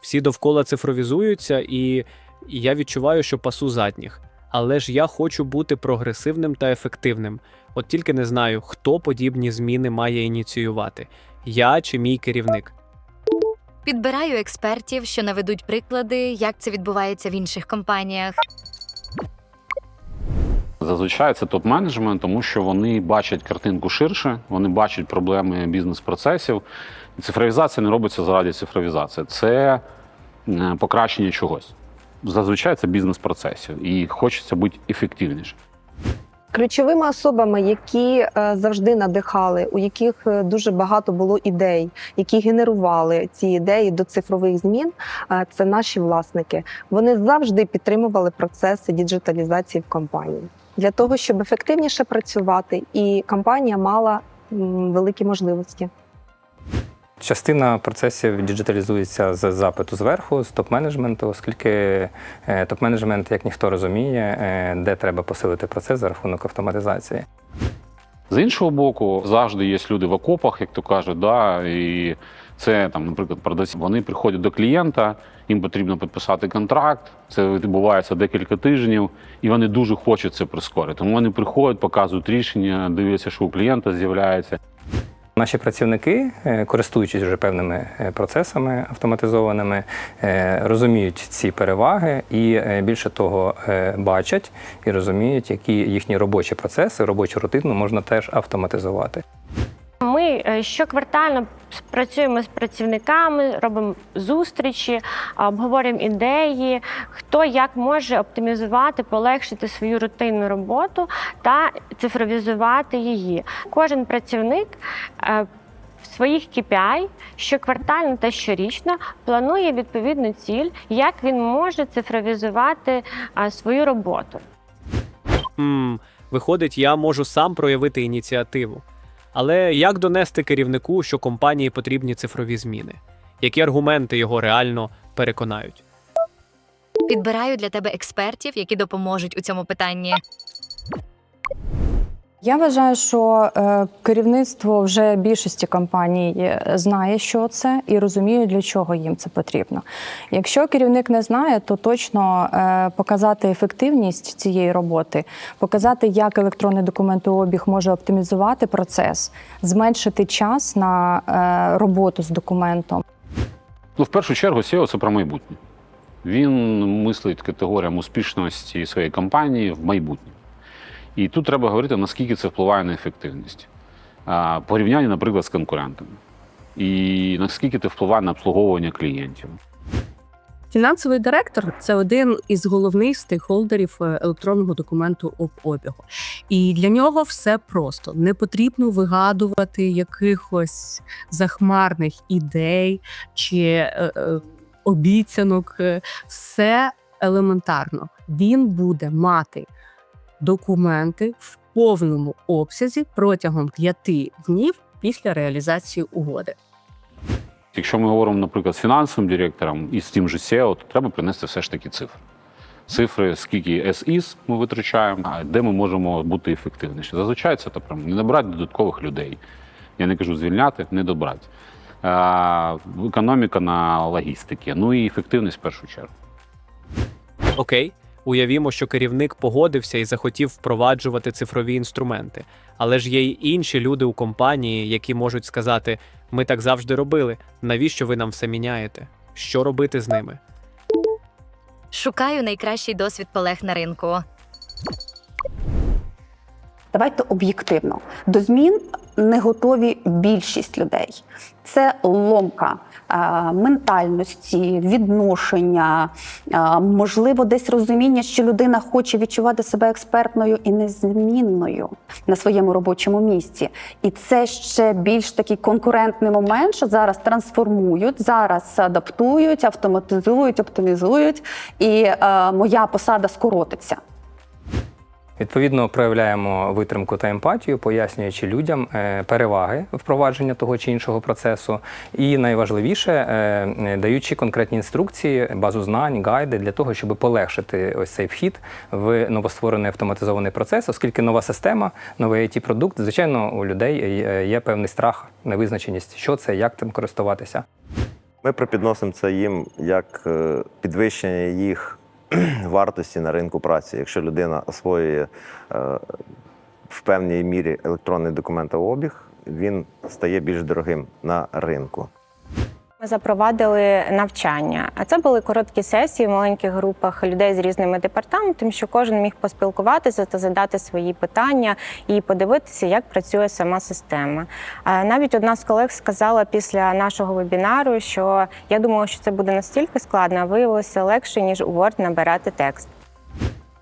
Всі довкола цифровізуються, і я відчуваю, що пасу задніх. Але ж я хочу бути прогресивним та ефективним. От тільки не знаю, хто подібні зміни має ініціювати: я чи мій керівник. Підбираю експертів, що наведуть приклади, як це відбувається в інших компаніях. Зазвичай це топ-менеджмент, тому що вони бачать картинку ширше, вони бачать проблеми бізнес-процесів. Цифровізація не робиться заради цифровізації. Це е, покращення чогось. Зазвичай це бізнес-процесів, і хочеться бути ефективніше. Ключовими особами, які е, завжди надихали, у яких е, дуже багато було ідей, які генерували ці ідеї до цифрових змін, це наші власники. Вони завжди підтримували процеси діджиталізації в компанії для того, щоб ефективніше працювати, і компанія мала великі можливості. Частина процесів діджиталізується з запиту зверху, з топ-менеджменту, оскільки е, топ-менеджмент, як ніхто розуміє, е, де треба посилити процес за рахунок автоматизації. З іншого боку, завжди є люди в окопах, як то кажуть, да, і це там, наприклад, продавці. Вони приходять до клієнта, їм потрібно підписати контракт. Це відбувається декілька тижнів, і вони дуже хочуть це прискорити. Тому вони приходять, показують рішення, дивляться, що у клієнта з'являється. Наші працівники, е, користуючись вже певними е, процесами автоматизованими, е, розуміють ці переваги і більше того бачать і розуміють, які їхні робочі процеси, робочу рутину можна теж автоматизувати. Ми е, щоквартально працюємо з працівниками, робимо зустрічі, обговорюємо ідеї, хто як може оптимізувати, полегшити свою рутинну роботу та цифровізувати її. Кожен працівник е, в своїх KPI щоквартально та щорічно планує відповідну ціль, як він може цифровізувати а, свою роботу. Хм, виходить, я можу сам проявити ініціативу. Але як донести керівнику, що компанії потрібні цифрові зміни? Які аргументи його реально переконають? Підбираю для тебе експертів, які допоможуть у цьому питанні. Я вважаю, що е, керівництво вже більшості компаній е, знає, що це, і розуміє, для чого їм це потрібно. Якщо керівник не знає, то точно е, показати ефективність цієї роботи, показати, як електронний документообіг може оптимізувати процес, зменшити час на роботу з документом. Ну, в першу чергу, SEO – це про майбутнє. Він мислить категоріям успішності своєї компанії в майбутнє. І тут треба говорити, наскільки це впливає на ефективність. Порівняння, наприклад, з конкурентами. І наскільки це впливає на обслуговування клієнтів. Фінансовий директор це один із головних стейкхолдерів е, електронного документу об обігу. І для нього все просто не потрібно вигадувати якихось захмарних ідей чи е, е, обіцянок. Е, Все елементарно. Він буде мати документи в повному обсязі протягом п'яти днів після реалізації угоди. Якщо ми говоримо, наприклад, з фінансовим директором і з тим же SEO, то треба принести все ж таки цифри. Цифри, скільки SIS ми витрачаємо, а де ми можемо бути ефективніші. Зазвичай це то прям не добрати додаткових людей. Я не кажу звільняти, не добрати. А, економіка на логістики, ну і ефективність в першу чергу. Окей, уявімо, що керівник погодився і захотів впроваджувати цифрові інструменти. Але ж є й інші люди у компанії, які можуть сказати: ми так завжди робили. Навіщо ви нам все міняєте? Що робити з ними? Шукаю найкращий досвід колег на ринку. Давайте об'єктивно. До змін не готові більшість людей. Це ломка е, ментальності, відношення, е, можливо, десь розуміння, що людина хоче відчувати себе експертною і незмінною на своєму робочому місці. І це ще більш такий конкурентний момент, що зараз трансформують, зараз адаптують, автоматизують, оптимізують, і е, моя посада скоротиться. Відповідно, проявляємо витримку та емпатію, пояснюючи людям е, переваги впровадження того чи іншого процесу, і найважливіше, е, даючи конкретні інструкції, базу знань, гайди для того, щоб полегшити ось цей вхід в новостворений автоматизований процес, оскільки нова система, новий it продукт звичайно, у людей є- певний страх, невизначеність, що це, як тим користуватися. Ми припідносимо це їм як е, підвищення їх вартості на ринку праці. Якщо людина освоює е, в певній мірі електронний документообіг, він стає більш дорогим на ринку. Ми запровадили навчання. А це були короткі сесії в маленьких групах людей з різними департаментами, що кожен міг поспілкуватися та задати свої питання і подивитися, як працює сама система. Навіть одна з колег сказала після нашого вебінару, що я думала, що це буде настільки складно, а виявилося легше ніж у Word набирати текст.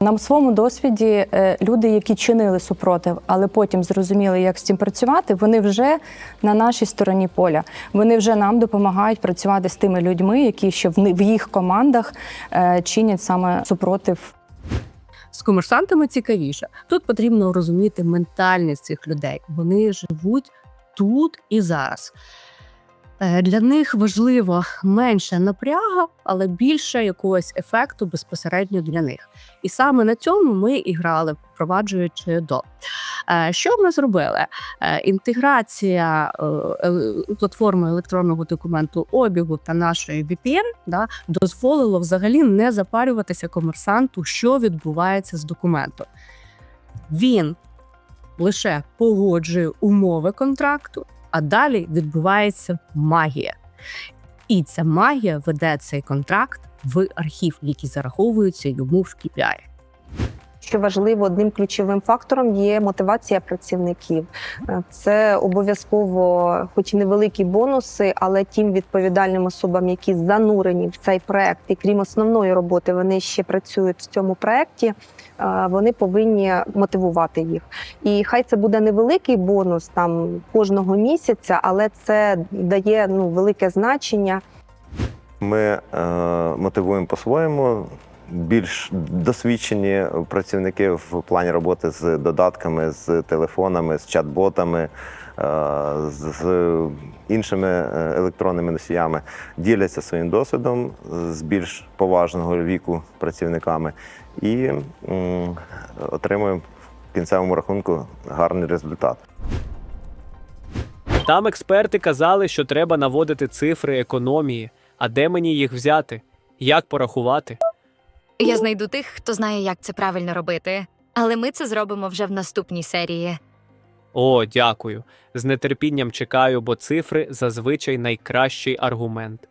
На своєму досвіді е, люди, які чинили супротив, але потім зрозуміли, як з цим працювати, вони вже на нашій стороні поля. Вони вже нам допомагають працювати з тими людьми, які ще в їх командах е, чинять саме супротив З комерсантами цікавіше. Тут потрібно розуміти ментальність цих людей. Вони живуть тут і зараз. Е, Для них важливо менше напряга, але більше якогось ефекту безпосередньо для них. І саме на цьому ми і грали, впроваджуючи до. Е, Що ми зробили? Е, Інтеграція платформи електронного документу обігу та нашої VPN да, дозволило взагалі не запарюватися комерсанту, що відбувається з документом. Він лише погоджує умови контракту, а далі відбувається магія. І ця магія веде цей контракт в архів, які зараховуються йому в KPI. Що важливо, одним ключовим фактором є мотивація працівників. Е, Це обов'язково, хоч і невеликі бонуси, але тим відповідальним особам, які занурені в цей проект, і крім основної роботи, вони ще працюють в цьому проекті. е, Вони повинні мотивувати їх. І хай це буде невеликий бонус там кожного місяця, але це дає ну велике значення. Ми е, мотивуємо по-своєму. Більш досвідчені працівники в плані роботи з додатками, з телефонами, з чат-ботами, е, з, іншими е, електронними носіями діляться своїм досвідом з більш поважного віку працівниками і отримуємо в кінцевому рахунку гарний результат. Там експерти казали, що треба наводити цифри економії. А де мені їх взяти? Як порахувати? Я знайду тих, хто знає, як це правильно робити. Але ми це зробимо вже в наступній серії. О, дякую. З нетерпінням чекаю, бо цифри зазвичай найкращий аргумент.